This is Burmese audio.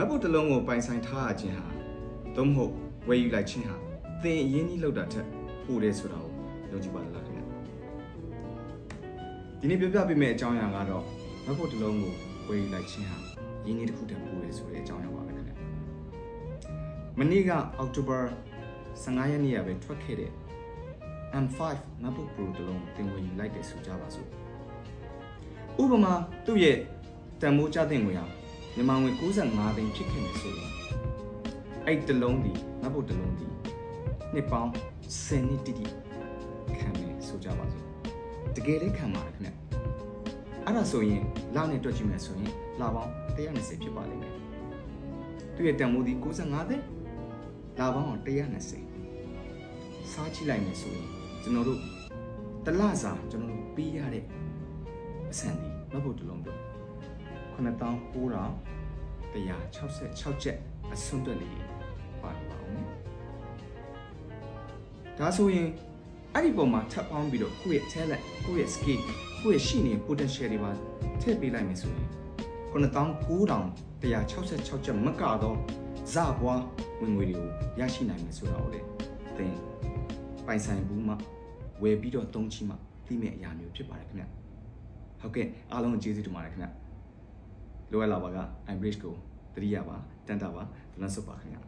မတ်ပုတ်တစ်လုံးကိုပိုင်ဆိုင်ထားရခြင်းဟာသို့မဟုတ်ဝယ်ယူလိုက်ခြင်းဟာသင်အရင်းကြီးလောက်တာထက်ပိုတယ်ဆိုတာကိုယုံကြည်ပါလားခင်ဗျဒီနေ့ပြောပြပေးမယ့်အကြောင်းအရာကတော့မတ်ပုတ်တစ်လုံးကိုဝယ်ယူလိုက်ခြင်းဟာရင်းကြီးတစ်ခုတည်းပိုတယ်ဆိုတဲ့အကြောင်းအရာပါပဲခင်ဗျမနေ့ကအောက်တိုဘာ15ရက်နေ့ကပဲထွက်ခဲ့တဲ့ M5 MacBook Pro တစ်လုံးတင်ဝယ်ယူလိုက်တယ်ဆိုကြပါစို့ဥပမာသူ့ရဲ့တန်မိုးကျတဲ့ငွေဟာ မြန်မာငွေ65သိန်းဖြစ်ခဲ့နေဆိုရင်အဲ့တစ်လုံးဒီ MacBook တစ်လုံးဒီနှစ်ပေါင်း10နှစ်တိတိခံမယ်ဆိုကြပါစို့တကယ်လည်းခံပါတယ်ခင်ဗျအဲ့ဒါဆိုရင်လနဲ့တွက်ကြည့်မယ်ဆိုရင်လပေါင်း120ဖြစ်ပါလိမ့်မယ်သူ့ရဲ့တန်မိုးဒီ65သိန်းလပေါင်း120စားကြည့်လိုက်မယ်ဆိုရင်ကျွန်တော်တို့တစ်လစာကျွန်တော်တို့ပေးရတဲ့အဆန်ဒီမဟုတ်တလုံးတော့ 9966ချက်အစွန်းတက်လေးပါပါအောင်နော်ဒါဆိုရင်အဲ့ဒီပုံမှာထပ်ပေါင်းပြီးတော့ကိုယ့်ရဲ့ talent ကိုယ့်ရဲ့ skill ကိုယ့်ရဲ့ရှိနေတဲ့ potential တွေပါထည့်ပေးလိုက်မယ်ဆိုရင်9966ချက်မကတော့ဇပွားဝင်ငွေတွေကိုရရှိနိုင်မယ်ဆိုတာကိုလေသင်ပိုင်ဆိုင်ဘူးမှဝယ်ပြီးတော့သုံးချမှသိမဲ့အရာမျိုးဖြစ်ပါတယ်ခင်ဗျဟုတ်ကဲ့အားလုံးကျေးဇူးတင်ပါတယ်ခင်ဗျ လိုအပ်လာပါက iBridge ကိုတတိယပါတန်တာပါဒလန်ဆုပ်ပါခင်ဗျ